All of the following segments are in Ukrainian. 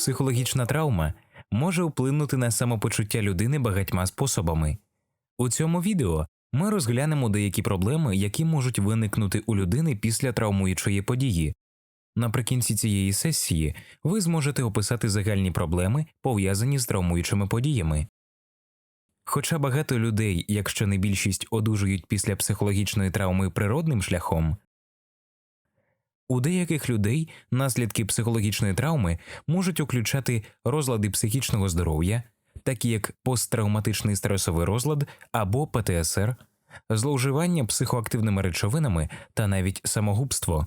Психологічна травма може вплинути на самопочуття людини багатьма способами. У цьому відео ми розглянемо деякі проблеми, які можуть виникнути у людини після травмуючої події. Наприкінці цієї сесії ви зможете описати загальні проблеми, пов'язані з травмуючими подіями. Хоча багато людей, якщо не більшість, одужують після психологічної травми природним шляхом, у деяких людей наслідки психологічної травми можуть включати розлади психічного здоров'я, такі як посттравматичний стресовий розлад або ПТСР, зловживання психоактивними речовинами та навіть самогубство.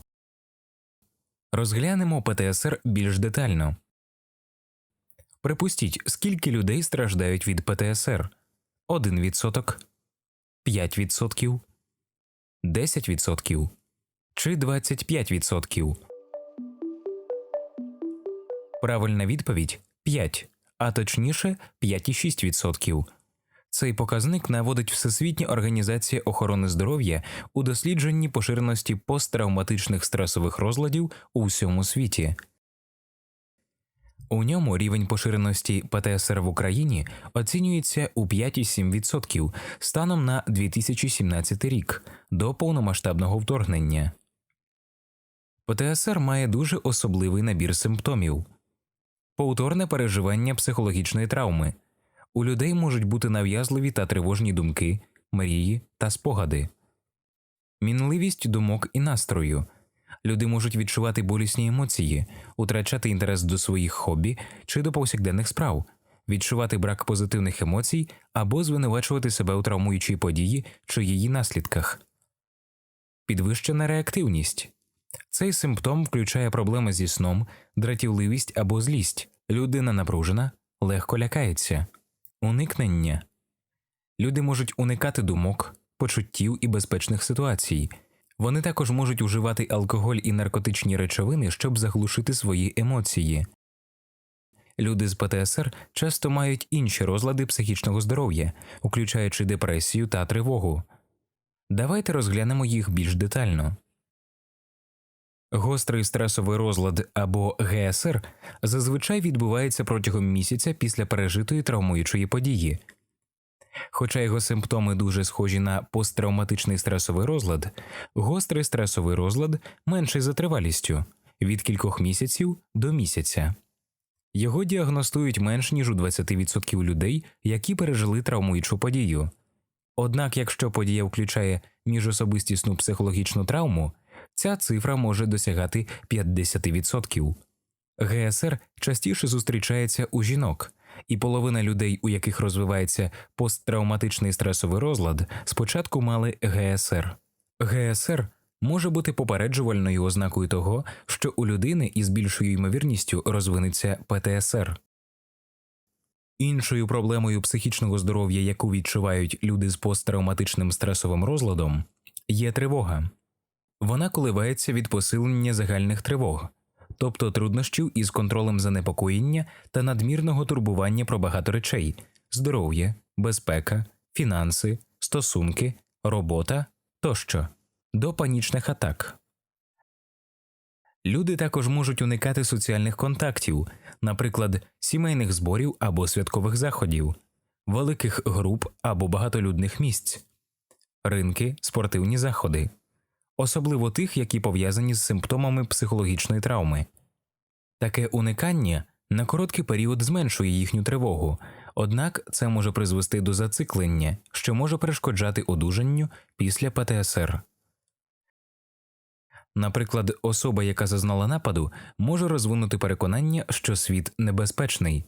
Розглянемо ПТСР більш детально. Припустіть, скільки людей страждають від ПТСР 1%, 5%, 10% чи 25%. Правильна відповідь 5, а точніше 5,6%. Цей показник наводить Всесвітня організація охорони здоров'я у дослідженні поширеності посттравматичних стресових розладів у всьому світі. У ньому рівень поширеності ПТСР в Україні оцінюється у 5,7% станом на 2017 рік до повномасштабного вторгнення. ПТСР має дуже особливий набір симптомів повторне переживання психологічної травми. У людей можуть бути нав'язливі та тривожні думки, мрії та спогади, мінливість думок і настрою. Люди можуть відчувати болісні емоції, утрачати інтерес до своїх хобі чи до повсякденних справ, відчувати брак позитивних емоцій або звинувачувати себе у травмуючій події чи її наслідках, підвищена реактивність. Цей симптом включає проблеми зі сном, дратівливість або злість. Людина напружена, легко лякається, уникнення. Люди можуть уникати думок, почуттів і безпечних ситуацій. Вони також можуть уживати алкоголь і наркотичні речовини, щоб заглушити свої емоції. Люди з ПТСР часто мають інші розлади психічного здоров'я, включаючи депресію та тривогу. Давайте розглянемо їх більш детально. Гострий стресовий розлад або ГСР зазвичай відбувається протягом місяця після пережитої травмуючої події. Хоча його симптоми дуже схожі на посттравматичний стресовий розлад, гострий стресовий розлад менший за тривалістю від кількох місяців до місяця. Його діагностують менш ніж у 20% людей, які пережили травмуючу подію. Однак, якщо подія включає міжособистісну психологічну травму, ця цифра може досягати 50%. ГСР частіше зустрічається у жінок, і половина людей, у яких розвивається посттравматичний стресовий розлад, спочатку мали ГСР. ГСР може бути попереджувальною ознакою того, що у людини із більшою ймовірністю розвинеться ПТСР. Іншою проблемою психічного здоров'я, яку відчувають люди з посттравматичним стресовим розладом, є тривога. Вона коливається від посилення загальних тривог, тобто труднощів із контролем занепокоєння та надмірного турбування про багато речей здоров'я, безпека, фінанси, стосунки, робота тощо до панічних атак. Люди також можуть уникати соціальних контактів, наприклад, сімейних зборів або святкових заходів, великих груп або багатолюдних місць, ринки, спортивні заходи, особливо тих, які пов'язані з симптомами психологічної травми. Таке уникання на короткий період зменшує їхню тривогу, однак це може призвести до зациклення, що може перешкоджати одужанню після ПТСР. Наприклад, особа, яка зазнала нападу, може розвинути переконання, що світ небезпечний.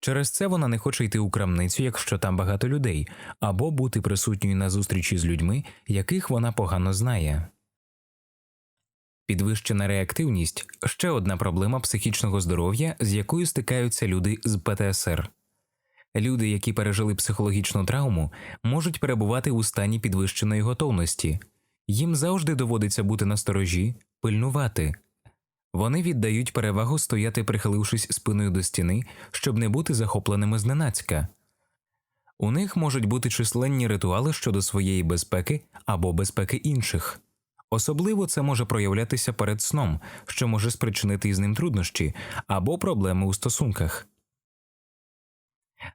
Через це вона не хоче йти у крамницю, якщо там багато людей, або бути присутньою на зустрічі з людьми, яких вона погано знає. Підвищена реактивність ще одна проблема психічного здоров'я, з якою стикаються люди з ПТСР. Люди, які пережили психологічну травму, можуть перебувати у стані підвищеної готовності, їм завжди доводиться бути насторожі, пильнувати. Вони віддають перевагу стояти, прихилившись спиною до стіни, щоб не бути захопленими зненацька. У них можуть бути численні ритуали щодо своєї безпеки або безпеки інших. Особливо це може проявлятися перед сном, що може спричинити із ним труднощі або проблеми у стосунках.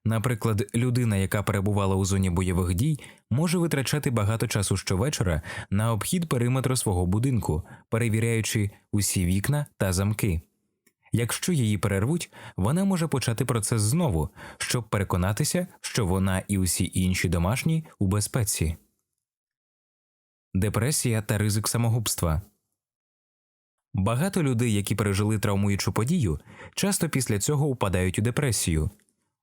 Наприклад, людина, яка перебувала у зоні бойових дій, може витрачати багато часу щовечора на обхід периметру свого будинку, перевіряючи усі вікна та замки. Якщо її перервуть, вона може почати процес знову, щоб переконатися, що вона і усі інші домашні у безпеці. Депресія та ризик самогубства. Багато людей, які пережили травмуючу подію, часто після цього упадають у депресію.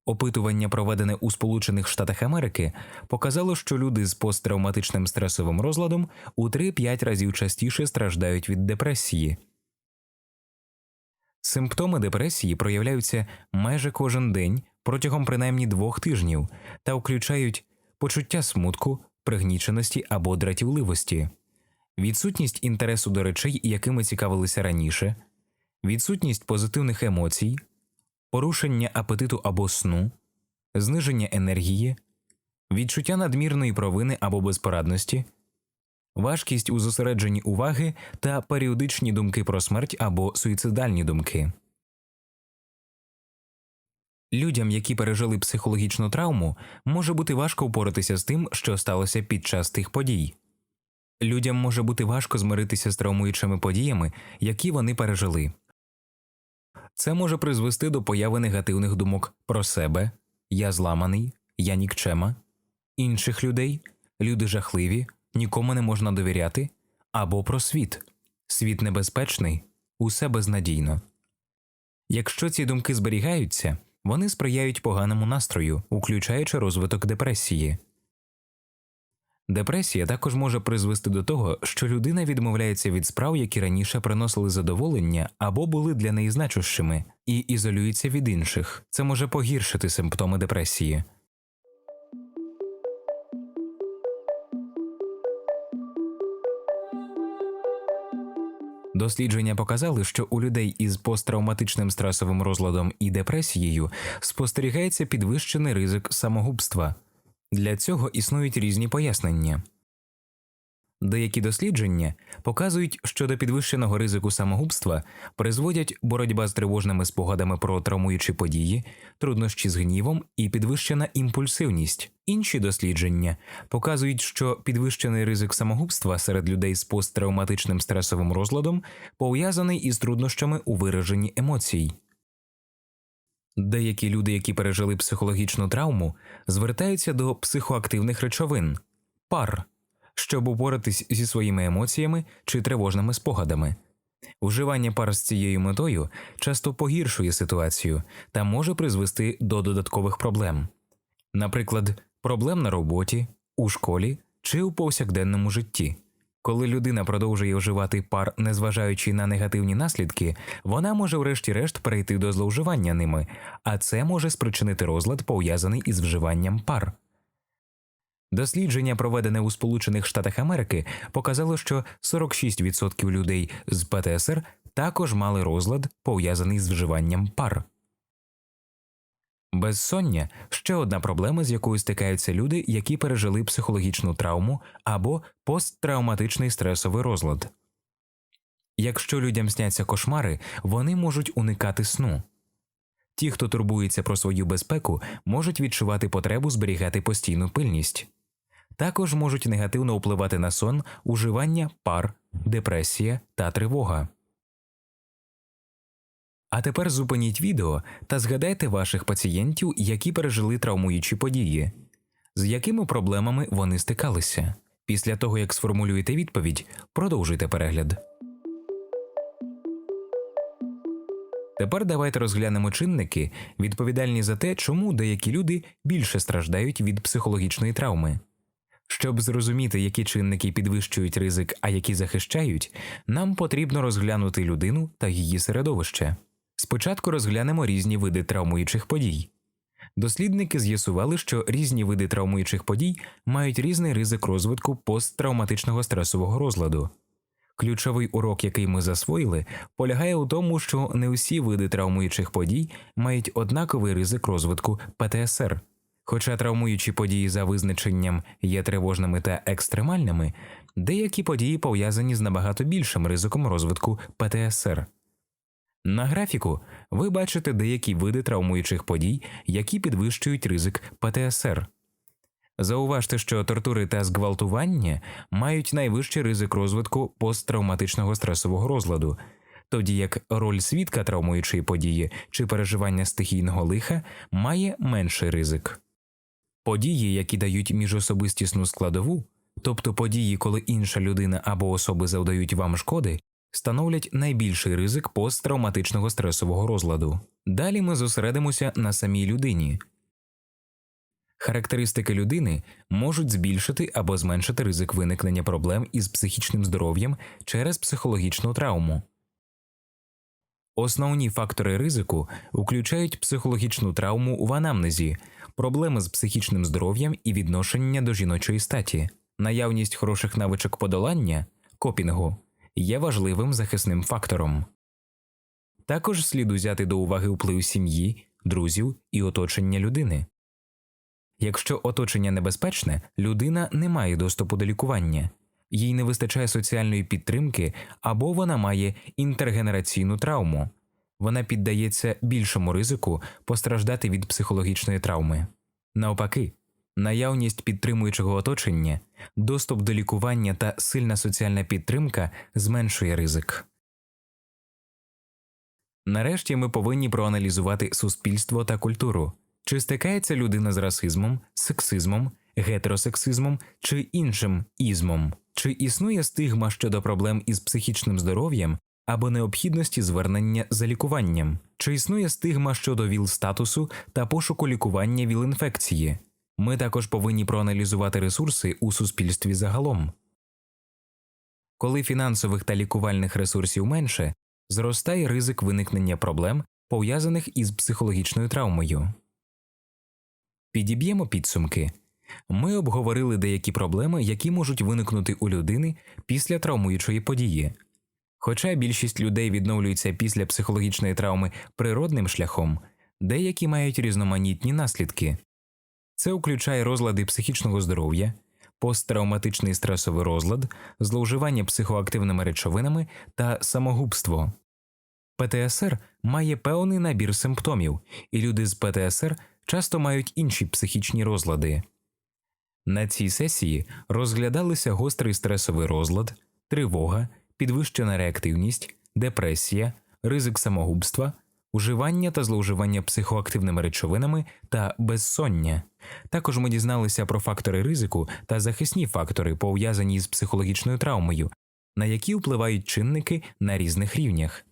Опитування, проведене у Сполучених Штатах Америки, показало, що люди з посттравматичним стресовим розладом у 3-5 разів частіше страждають від депресії. Симптоми депресії проявляються майже кожен день протягом принаймні двох тижнів та включають почуття смутку, пригніченості або дратівливості, відсутність інтересу до речей, якими цікавилися раніше, відсутність позитивних емоцій, порушення апетиту або сну, зниження енергії, відчуття надмірної провини або безпорадності, важкість у зосередженні уваги та періодичні думки про смерть або суїцидальні думки. Людям, які пережили психологічну травму, може бути важко впоратися з тим, що сталося під час тих подій. Людям може бути важко змиритися з травмуючими подіями, які вони пережили. Це може призвести до появи негативних думок про себе. Я зламаний, я нікчема, інших людей, люди жахливі, нікому не можна довіряти, або про світ. Світ небезпечний, усе безнадійно. Якщо ці думки зберігаються, вони сприяють поганому настрою, включаючи розвиток депресії. Депресія також може призвести до того, що людина відмовляється від справ, які раніше приносили задоволення або були для неї значущими, і ізолюється від інших. Це може погіршити симптоми депресії. Дослідження показали, що у людей із посттравматичним стресовим розладом і депресією спостерігається підвищений ризик самогубства. Для цього існують різні пояснення. Деякі дослідження показують, що до підвищеного ризику самогубства призводять боротьба з тривожними спогадами про травмуючі події, труднощі з гнівом і підвищена імпульсивність. Інші дослідження показують, що підвищений ризик самогубства серед людей з посттравматичним стресовим розладом пов'язаний із труднощами у вираженні емоцій. Деякі люди, які пережили психологічну травму, звертаються до психоактивних речовин пар щоб упоратись зі своїми емоціями чи тривожними спогадами. Вживання пар з цією метою часто погіршує ситуацію та може призвести до додаткових проблем, наприклад, проблем на роботі, у школі чи у повсякденному житті. Коли людина продовжує вживати пар, незважаючи на негативні наслідки, вона може врешті-решт перейти до зловживання ними, а це може спричинити розлад, пов'язаний із вживанням пар. Дослідження, проведене у Сполучених Штатах Америки, показало, що 46% людей з ПТСР також мали розлад, пов'язаний з вживанням пар. Безсоння ще одна проблема, з якою стикаються люди, які пережили психологічну травму або посттравматичний стресовий розлад. Якщо людям сняться кошмари, вони можуть уникати сну. Ті, хто турбується про свою безпеку, можуть відчувати потребу зберігати постійну пильність також можуть негативно впливати на сон, уживання пар, депресія та тривога. А тепер зупиніть відео та згадайте ваших пацієнтів, які пережили травмуючі події, з якими проблемами вони стикалися. Після того, як сформулюєте відповідь, продовжуйте перегляд. Тепер давайте розглянемо чинники, відповідальні за те, чому деякі люди більше страждають від психологічної травми. Щоб зрозуміти, які чинники підвищують ризик, а які захищають, нам потрібно розглянути людину та її середовище. Спочатку розглянемо різні види травмуючих подій. Дослідники з'ясували, що різні види травмуючих подій мають різний ризик розвитку посттравматичного стресового розладу. Ключовий урок, який ми засвоїли, полягає у тому, що не усі види травмуючих подій мають однаковий ризик розвитку ПТСР. Хоча травмуючі події за визначенням є тривожними та екстремальними, деякі події пов'язані з набагато більшим ризиком розвитку ПТСР. На графіку ви бачите деякі види травмуючих подій, які підвищують ризик ПТСР. Зауважте, що тортури та зґвалтування мають найвищий ризик розвитку посттравматичного стресового розладу, тоді як роль свідка травмуючої події чи переживання стихійного лиха має менший ризик. Події, які дають міжособистісну складову, тобто події, коли інша людина або особи завдають вам шкоди, становлять найбільший ризик посттравматичного стресового розладу. Далі ми зосередимося на самій людині. Характеристики людини можуть збільшити або зменшити ризик виникнення проблем із психічним здоров'ям через психологічну травму. Основні фактори ризику включають психологічну травму в анамнезі, проблеми з психічним здоров'ям і відношення до жіночої статі, наявність хороших навичок подолання копінгу є важливим захисним фактором. Також слід узяти до уваги вплив сім'ї, друзів і оточення людини. Якщо оточення небезпечне, людина не має доступу до лікування, їй не вистачає соціальної підтримки або вона має інтергенераційну травму, вона піддається більшому ризику постраждати від психологічної травми. Навпаки, наявність підтримуючого оточення, доступ до лікування та сильна соціальна підтримка зменшує ризик. Нарешті ми повинні проаналізувати суспільство та культуру. Чи стикається людина з расизмом, сексизмом, гетеросексизмом чи іншим ізмом? Чи існує стигма щодо проблем із психічним здоров'ям або необхідності звернення за лікуванням? Чи існує стигма щодо ВІЛ-статусу та пошуку лікування ВІЛ-інфекції? Ми також повинні проаналізувати ресурси у суспільстві загалом. Коли фінансових та лікувальних ресурсів менше, зростає ризик виникнення проблем, пов'язаних із психологічною травмою. Підіб'ємо підсумки. Ми обговорили деякі проблеми, які можуть виникнути у людини після травмуючої події. Хоча більшість людей відновлюються після психологічної травми природним шляхом, деякі мають різноманітні наслідки. Це включає розлади психічного здоров'я, посттравматичний стресовий розлад, зловживання психоактивними речовинами та самогубство. ПТСР має певний набір симптомів, і люди з ПТСР часто мають інші психічні розлади. На цій сесії розглядалися гострий стресовий розлад, тривога, підвищена реактивність, депресія, ризик самогубства, уживання та зловживання психоактивними речовинами та безсоння. Також ми дізналися про фактори ризику та захисні фактори, пов'язані з психологічною травмою, на які впливають чинники на різних рівнях.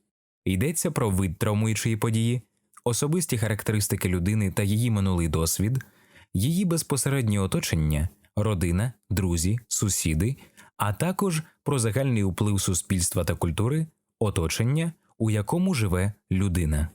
Йдеться про вид травмуючої події, особисті характеристики людини та її минулий досвід, її безпосереднє оточення, родина, друзі, сусіди, а також про загальний вплив суспільства та культури, оточення, у якому живе людина.